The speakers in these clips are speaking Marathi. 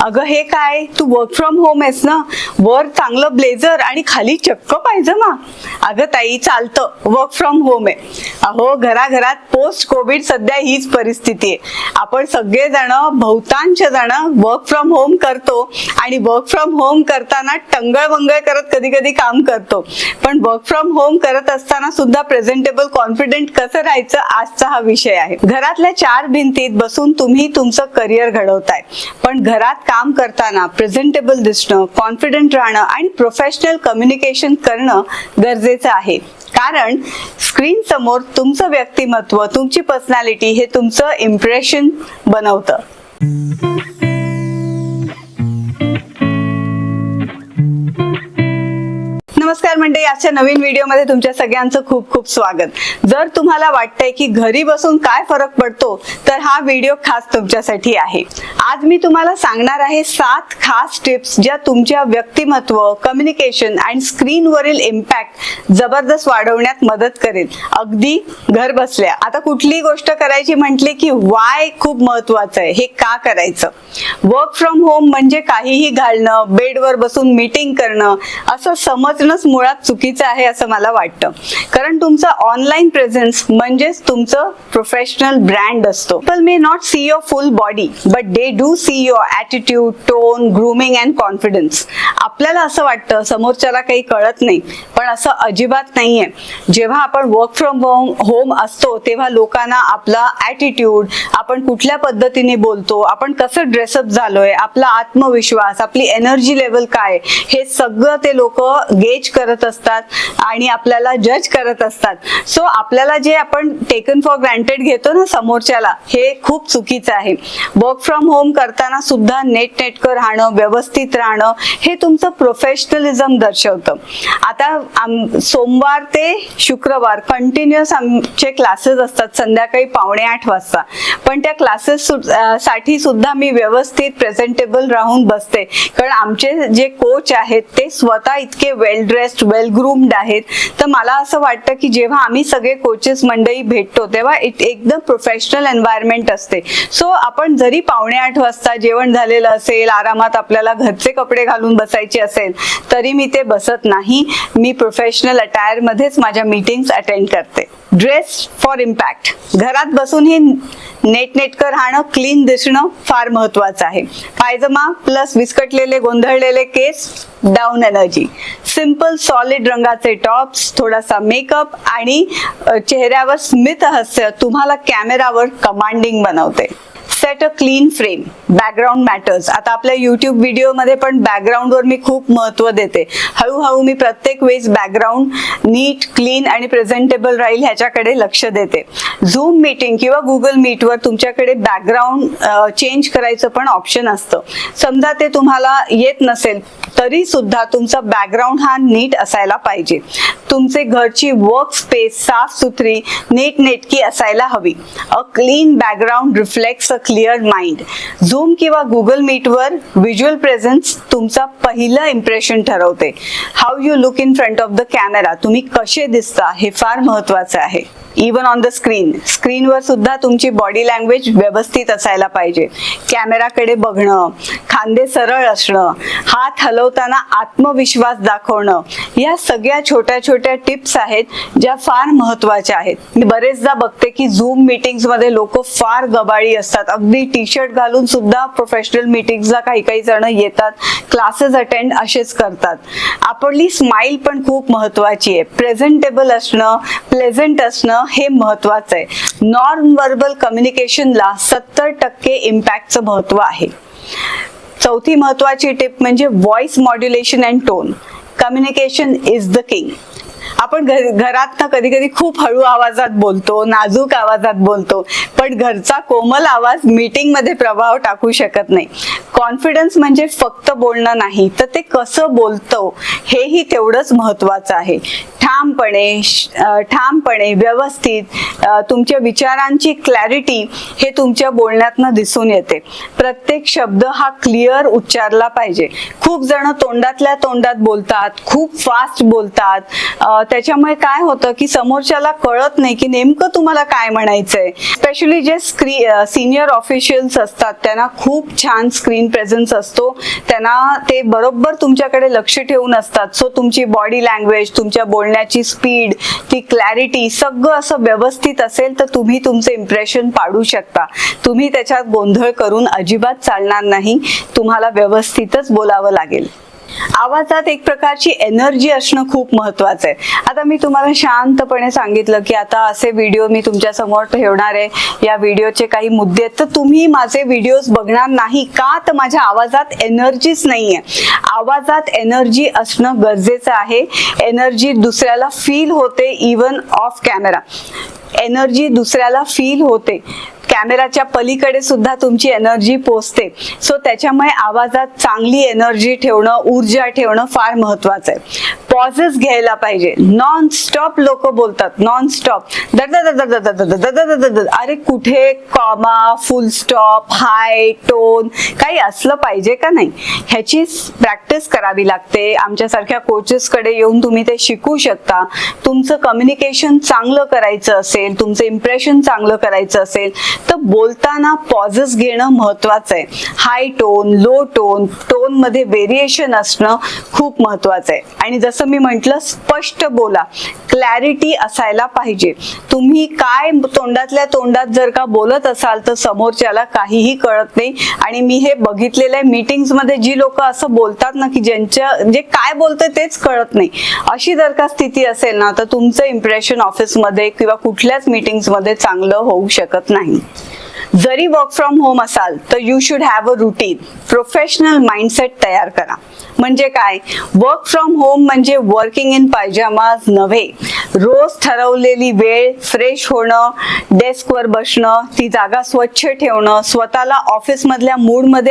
अगं हे काय? तू वर्क फ्रॉम होम आहेस ना? वर चांगलं ब्लेझर आणि खाली चक्क पाहिजे ना अगं ताई चालतं. वर्क फ्रॉम होम आहे. अहो घराघरात पोस्ट कोविड सध्या हीच परिस्थिती आहे. आपण सगळेजण बहुतांश जण वर्क फ्रॉम होम करतो आणि वर्क फ्रॉम होम करताना टंगळ मंगळ करत कधी कधी काम करतो. पण वर्क फ्रॉम होम करत असताना सुद्धा प्रेझेंटेबल कॉन्फिडेंट कसं राहायचं आजचा हा विषय आहे. घरातल्या चार भिंतीत बसून तुम्ही तुमचं करिअर घडवताय. पण घरात काम करताना प्रेझेंटेबल दिसणं कॉन्फिडंट राहणं आणि प्रोफेशनल कम्युनिकेशन करणं गरजेचं आहे. कारण स्क्रीन समोर तुमचं व्यक्तिमत्व तुमची पर्सनॅलिटी हे तुमचं इम्प्रेशन बनवतं. नमस्कार म्हणजे आजच्या नवीन व्हिडिओमध्ये तुमच्या सगळ्यांचं खूप खूप स्वागत. जर तुम्हाला वाटतंय की घरी बसून काय फरक पडतो तर हा व्हिडिओ खास तुमच्यासाठी आहे. आज मी तुम्हाला सांगणार आहे सात खास टिप्स ज्या तुमच्या व्यक्तिमत्व कम्युनिकेशन अँड स्क्रीनवरील इम्पॅक्ट जबरदस्त वाढवण्यात मदत करेल. अगदी घर बसल्या. आता कुठली गोष्ट करायची म्हटली की वाय खूप महत्वाचं आहे. हे का करायचं? वर्क फ्रॉम होम म्हणजे काहीही घालणं बेडवर बसून मीटिंग करणं असं समजणंच मुळात चुकीचं आहे असं मला वाटतं. कारण तुमचा ऑनलाईन प्रेझेन्स म्हणजेच तुमचं प्रोफेशनल ब्रँड असतो. People may not see your full body but they do see your attitude tone grooming and confidence आपल्याला असं वाटतं समोरच्याला काही कळत नाही पण असं अजिबात नाहीये. जेव्हा आपण वर्क फ्रॉम होम होम असतो तेव्हा लोकांना आपला ॲटिट्यूड आपण कुठल्या पद्धतीने बोलतो आपण कसं ड्रेसअप झालोय आपला आत्मविश्वास आपली एनर्जी लेवल काय हे सगळं ते लोक गेज करत असतात आणि आपल्याला जज करत असतात. सो आपल्याला जे आपण टेकन फॉर ग्रँटेड घेतो ना समोरच्याला हे खूप चुकीचं आहे. वर्क फ्रॉम होम करताना सुद्धा नेट नेटकं राहणं व्यवस्थित राहणं हे तुमचं प्रोफेशनलिझम दर्शवतं. आता सोमवार ते शुक्रवार कंटिन्युअस आमचे क्लासेस असतात संध्याकाळी पावणे आठ वाजता. पण त्या क्लासेस साठी सुद्धा मी व्यवस्थित प्रेझेंटेबल राहून बसते. कारण आमचे जे कोच आहेत ते स्वतः इतके well dress best well groomed आहेत. तर मला असं वाटतं की जेव्हा आम्ही सगळे कोचेस मंडळी भेटतो तेव्हा एक- एकदम प्रोफेशनल एन्व्हायरमेंट असते. सो आपण जरी पावणे आठ वाजता जेवण झालेलं असेल आरामात आपल्याला घरचे कपडे घालून बसायचे असेल तरी मी ते बसत नाही. मी प्रोफेशनल अटायरमध्येच माझ्या मीटिंग्स अटेंड करते. Dress for impact. घरात बसूनही नेटनेटकं राहणं क्लीन दिसणं फार महत्वाचं आहे. पायजमा प्लस विस्कटलेले गोंधळलेले केस डाऊन एनर्जी सिंपल सॉलिड रंगाचे टॉप्स थोडासा मेकअप आणि चेहऱ्यावर स्मित हास्य तुम्हाला कॅमेरावर कमांडिंग बनवते. Set a clean frame background matters आता आपल्या युट्यूब व्हिडिओमध्ये पण बॅकग्राऊंडवर मी खूप महत्त्व देते. हळूहळू मी प्रत्येक वेळेस बॅकग्राऊंड नीट क्लीन आणि प्रेझेंटेबल राहील ह्याच्याकडे लक्ष देते. झूम मीटिंग किंवा गुगल मीटवर तुमच्याकडे बॅकग्राऊंड चेंज करायचं पण ऑप्शन असतं. समजा ते तुम्हाला येत नसेल तरी सुद्धा तुमचा बॅकग्राऊंड हा नीट असायला पाहिजे. तुमचे घरची वर्क स्पेस साफ सुथरी नीट नेटकी असायला हवी. A clean background reflects a clear mind Zoom किंवा गुगल मीटवर व्हिज्युअल प्रेझेन्स तुमचा पहिलं इम्प्रेशन ठरवते. How you look in front of the camera तुम्ही कसे दिसता हे फार महत्वाचं आहे. इवन ऑन द स्क्रीन स्क्रीनवर सुद्धा तुमची बॉडी लँग्वेज व्यवस्थित असायला पाहिजे. कॅमेराकडे बघणं खांदे सरळ असणं हात हलवताना आत्मविश्वास दाखवणं या सगळ्या छोट्या छोट्या टिप्स आहेत ज्या फार महत्त्वाच्या आहेत. मी बरेचदा बघते की झूम मीटिंग्समध्ये लोक फार गबाळी असतात. अगदी टी शर्ट घालून सुद्धा प्रोफेशनल मीटिंग्सला काही काही जण येतात. क्लासेस अटेंड असेच करतात. आपली स्माइल पण खूप महत्वाची आहे. प्रेझेंटेबल असणं प्लेझंट असणं हे महत्वाचं आहे. नॉन वर्बल कम्युनिकेशनला सत्तर टक्के इम्पॅक्टचं महत्त्व आहे. चौथी महत्वाची टिप म्हणजे voice modulation and tone communication is the king आपण घरात ना कधी कधी खूप हळू आवाजात बोलतो नाजूक आवाजात बोलतो पण घरचा कोमल आवाज मीटिंगमध्ये प्रभाव टाकू शकत नाही. कॉन्फिडन्स म्हणजे फक्त बोलणं नाही तर ते कसं बोलतो हेही तेवढंच महत्वाचं आहे. ठामपणे श- ठामपणे व्यवस्थित तुमच्या विचारांची क्लॅरिटी हे तुमच्या बोलण्यातनं दिसून येते. प्रत्येक शब्द हा क्लिअर उच्चारला पाहिजे. खूप जण तोंडातल्या तोंडात बोलतात खूप फास्ट बोलतात त्याच्यामुळे काय होतं की समोरच्याला कळत नाही की नेमकं तुम्हाला काय म्हणायचंय. स्पेशली जे स्क्री सिनियर ऑफिशियल्स असतात त्यांना खूप छान स्क्रीन प्रेझेन्स असतो. त्यांना ते बरोबर तुमच्याकडे लक्ष ठेवून असतात. सो तुमची बॉडी लँग्वेज तुमच्या बोलण्याची स्पीड ती क्लॅरिटी सगळं असं व्यवस्थित असेल तर तुम्ही तुमचे इम्प्रेशन पाडू शकता. तुम्ही त्याच्यात गोंधळ करून अजिबात चालणार नाही. तुम्हाला व्यवस्थितच बोलावं लागेल. आवाजात एक प्रकारची एनर्जी असणं खूप महत्वाचं आहे. आता मी तुम्हाला शांतपणे सांगितलं की आता असे व्हिडिओ मी तुमच्यासमोर ठेवणार आहे. या व्हिडिओचे काही मुद्दे आहेत. तर तुम्ही माझे व्हिडिओज बघणार नाही का? तर माझ्या आवाजात एनर्जीच नाहीये. आवाजात एनर्जी असणं गरजेचं आहे. एनर्जी दुसऱ्याला फील होते इवन ऑफ कॅमेरा. एनर्जी दुसऱ्याला फील होते. कॅमेराच्या पलीकडे सुद्धा तुमची एनर्जी पोचते सो त्याच्यामुळे आवाजात चांगली एनर्जी ठेवणं ऊर्जा ठेवणं फार महत्वाचं आहे. पॉझेस घ्यायला पाहिजे नॉन स्टॉप लोक बोलतात नॉन स्टॉप अरे कुठे comma full stop high tone काही असलं पाहिजे का नाही ह्याची प्रॅक्टिस करावी लागते आमच्यासारख्या कोचेसकडे येऊन तुम्ही ते शिकू शकता तुमचं कम्युनिकेशन चांगलं करायचं असेल तुमचं इम्प्रेशन चांगलं करायचं असेल तर बोलताना पॉझेस घेणं महत्वाचं आहे हाय टोन लो टोन टोनमध्ये व्हेरिएशन असणं खूप महत्वाचं आहे आणि जसं मी म्हंटल स्पष्ट बोला. क्लॅरिटी असायला पाहिजे. तुम्ही काय तोंडातल्या तोंडात जर का बोलत असाल तर समोरच्याला काहीही कळत नाही. आणि मी हे बघितलेलं आहे मीटिंग्समध्ये जी लोक असं बोलतात ना की ज्यांच्या जे काय बोलतंय तेच कळत नाही. अशी जर का स्थिती असेल ना तर तुमचं इम्प्रेशन ऑफिसमध्ये किंवा कुठल्याच मीटिंग्समध्ये चांगलं होऊ शकत नाही. जरी वर्क फ्रॉम होम असाल तर you should have a routine professional mindset तयार करा. म्हणजे काय? वर्क फ्रॉम होम म्हणजे वर्किंग इन पायजामाज नव्हे. रोज ठरवलेली वेळ फ्रेश होणं डेस्कवर बसणं ती जागा स्वच्छ ठेवणं स्वतःला ऑफिस मधल्या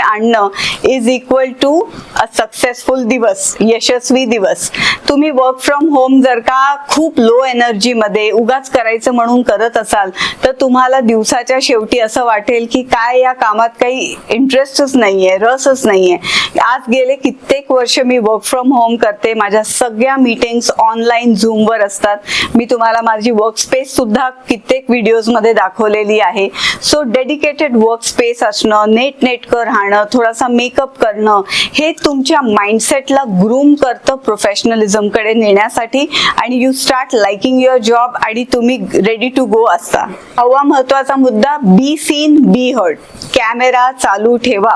आणणं is equal to a successful दिवस यशस्वी दिवस. तुम्ही वर्क फ्रॉम होम जर का खूप लो एनर्जीमध्ये उगाच करायचं म्हणून करत असाल तर तुम्हाला दिवसाच्या शेवटी असं वाटेल की काय या कामात काही इंटरेस्टच नाहीये रसच नाहीये. आज गेले कित्येक वर्ष मी वर्क फ्रॉम होम करते. माझ्या सगळ्या मीटिंग्स ऑनलाईन झूमवर असतात. मी तुम्हाला माझी वर्क स्पेस सुद्धा कित्येक व्हिडिओजमध्ये दाखवलेली आहे. सो डेडिकेटेड वर्क स्पेस असणं नेट नेटकं राहणं थोडासा मेकअप करणं हे तुमच्या माइंडसेटला ग्रूम करतं प्रोफेशनलिझमकडे नेण्यासाठी आणि you start liking your job आणि तुम्ही रेडी टू गो असता. हवा महत्त्वाचा मुद्दा be seen be heard camera चालू ठेवा.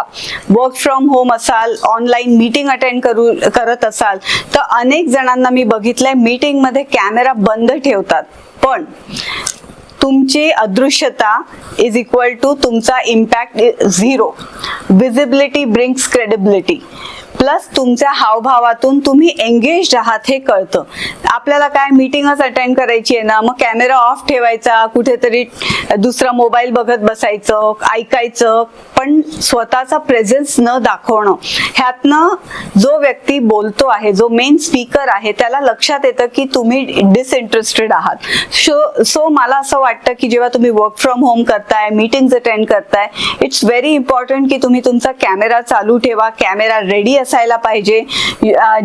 वर्क फ्रॉम होम असाल ऑनलाईन मीटिंग अटेंड करू करत असाल तर अनेक जणांना मी बघितलंय मीटिंगमध्ये कॅमेरा बंद ठेवतात. पण तुमची अदृश्यता इज इक्वल टू तुमचा impact zero visibility brings credibility plus तुमच्या हावभावातून तुम्ही एंगेज आहात हे कळतं. आपल्याला काय मीटिंगच अटेंड करायची आहे ना मग कॅमेरा ऑफ ठेवायचा कुठेतरी दुसरा मोबाईल बघत बसायचं ऐकायचं पण स्वतःचा प्रेझेन्स न दाखवणं. ह्यातनं जो व्यक्ती बोलतो आहे जो मेन स्पीकर आहे त्याला लक्षात येतं की तुम्ही डिसइंटरेस्टेड आहात. सो सो मला असं वाटतं की जेव्हा तुम्ही वर्क फ्रॉम होम करताय मीटिंग्स अटेंड करताय इट्स व्हेरी इम्पॉर्टंट की तुम्ही तुमचा कॅमेरा चालू ठेवा कॅमेरा रेडी असा असायला पाहिजे.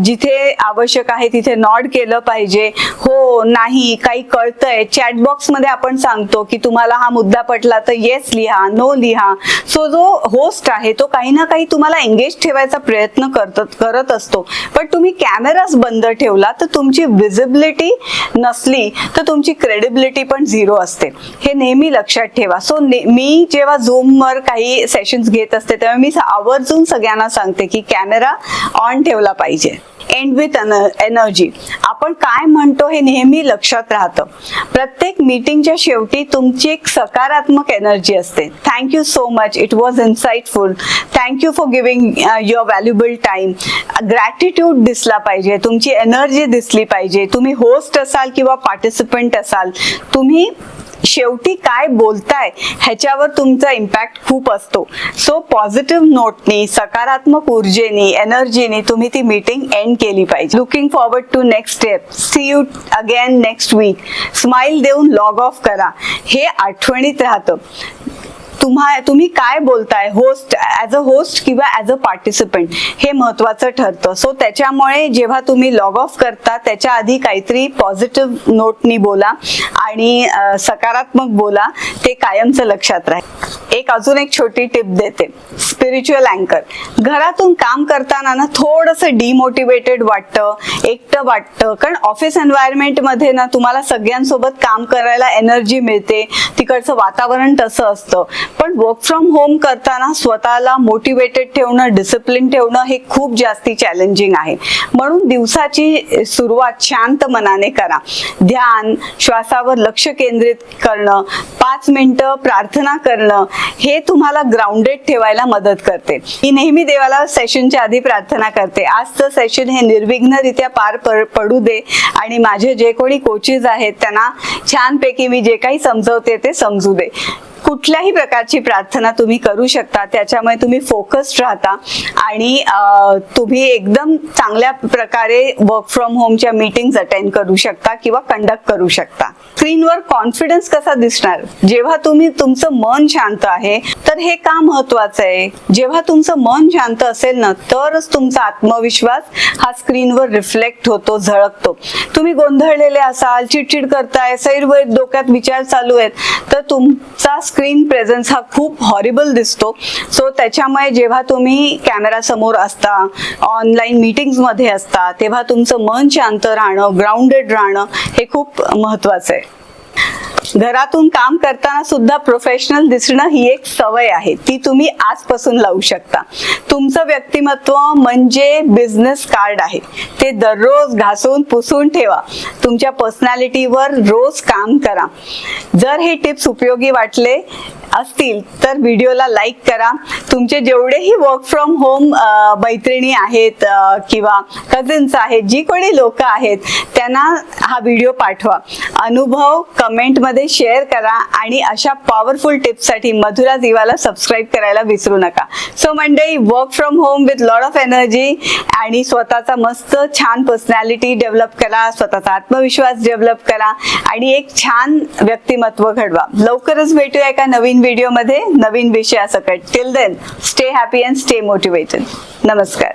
जिथे आवश्यक आहे तिथे नॉड केलं पाहिजे. हो नाही काही कळतंय. चॅटबॉक्समध्ये आपण सांगतो की तुम्हाला हा मुद्दा पटला तर येस लिहा नो लिहा. सो जो होस्ट आहे तो काही ना काही तुम्हाला एंगेज ठेवायचा प्रयत्न करत करत असतो. पण तुम्ही कॅमेराच बंद ठेवला तर तुमची विजिबिलिटी नसली तर तुमची क्रेडिबिलिटी पण झिरो असते. हे नेहमी लक्षात ठेवा. सो मी जेव्हा झूमवर काही सेशन्स घेत असते तेव्हा मी आवर्जून सगळ्यांना सांगते की कॅमेरा ऑन ठेवला पाहिजे. एंड विथ एनर्जी आपण काय म्हणतो हे नेहमी लक्षात राहतं. प्रत्येक मीटिंगच्या शेवटी तुमची एक सकारात्मक एनर्जी असते. Thank you so much it was insightful thank you for giving your valuable time gratitude दिसला पाहिजे. तुमची एनर्जी दिसली पाहिजे. तुम्ही होस्ट असाल किंवा पार्टिसिपंट असाल तुम्ही शेवटी काय बोलताय ह्याच्यावर तुमचा इम्पॅक्ट खूप असतो. सो पॉझिटिव्ह नोटनी सकारात्मक ऊर्जेनी एनर्जीनी तुम्ही ती मीटिंग एंड केली पाहिजे. Looking forward to next step see you again next week smile देऊन लॉग ऑफ करा. हे आठवणीत राहतं. तुम्हा तुम्ही काय बोलताय? होस्ट ॲज अ होस्ट किंवा ॲज अ पार्टिसिपंट हे महत्वाचं ठरतं. सो त्याच्यामुळे जेव्हा तुम्ही लॉग ऑफ करता त्याच्या आधी काहीतरी पॉझिटिव्ह नोटनी बोला आणि सकारात्मक बोला ते कायमचं लक्षात राहील. एक अजून एक छोटी टिप देते. स्पिरिच्युअल अँकर घरातून काम करताना ना थोडंसं डिमोटिवेटेड वाटतं एकटं वाटतं. कारण ऑफिसमध्ये ना तुम्हाला सगळ्यांसोबत काम करायला एनर्जी मिळते. तिकडचं वातावरण तसं असतं. पण वर्क फ्रॉम होम करताना स्वतःला मोटिवेटेड ठेवणं डिसिप्लिन ठेवणं हे खूप जास्ती चॅलेंजिंग आहे. म्हणून दिवसाची सुरुवात शांत मनाने करा. ध्यान श्वासावर लक्ष केंद्रित करणं पाच मिनिटं प्रार्थना करणं हे तुम्हाला ग्राउंडेड ठेवायला मदत करते. मी नेहमी देवाला सेशनच्या आधी प्रार्थना करते. आजचं सेशन हे निर्विघ्नरित्या पार पडू दे आणि माझे जे कोणी कोचेस आहेत त्यांना छानपैकी मी जे काही समजवते ते समजू दे. कुठल्याही प्रकारची प्रार्थना तुम्ही करू शकता त्याच्यामुळे तुम्ही फोकस्ड राहता आणि तुम्ही एकदम चांगल्या प्रकारे वर्क फ्रॉम होमच्या मीटिंग अटेंड करू शकता किंवा कंडक्ट करू शकता. स्क्रीनवर कॉन्फिडन्स कसा दिसणार? जेव्हा तुम्ही तुमचं मन शांत आहे तर हे का महत्वाचं आहे? जेव्हा तुमचं मन शांत असेल ना तरच तुमचा आत्मविश्वास हा स्क्रीनवर रिफ्लेक्ट होतो झळकतो. तुम्ही गोंधळलेले असाल चिडचिड करताय सैरवैर डोक्यात विचार चालू आहेत तर तुमचा स्क्रीन प्रेझेन्स हा खूप हॉरिबल दिसतो. सो त्याच्यामुळे जेव्हा तुम्ही कॅमेरा समोर असता ऑनलाईन मीटिंग्समध्ये असता तेव्हा तुमचं मन शांत राहणं ग्राउंडेड राहणं हे खूप महत्वाचं आहे. घरातून काम करताना सुद्धा प्रोफेशनल दिसणं ही एक सवय आहे. ती तुम्ही आजपासून लावू शकता. तुमचं व्यक्तिमत्व म्हणजे बिझनेस कार्ड आहे. ते दररोज घासून पुसून ठेवा. तुमच्या पर्सनॅलिटीवर रोज काम करा. जर हे टिप्स उपयोगी वाटले असतील तर व्हिडिओला लाईक करा. तुमचे जेवढेही वर्क फ्रॉम होम मैत्रिणी आहेत किंवा कझिन्स आहेत जी कोणी लोक आहेत त्यांना हा व्हिडिओ पाठवा. अनुभव कमेंटमध्ये शेअर करा आणि अशा पॉवरफुल टिप्ससाठी मधुरा जीवाला सबस्क्राईब करायला विसरू नका. So Monday work from home with lot of energy आणि स्वतःचा मस्त छान पर्सनॅलिटी डेव्हलप करा स्वतःचा आत्मविश्वास डेव्हलप करा आणि एक छान व्यक्तिमत्व घडवा. लवकरच भेटूया एका नवीन व्हिडिओमध्ये नवीन विषयासकट till then stay happy and stay motivated नमस्कार.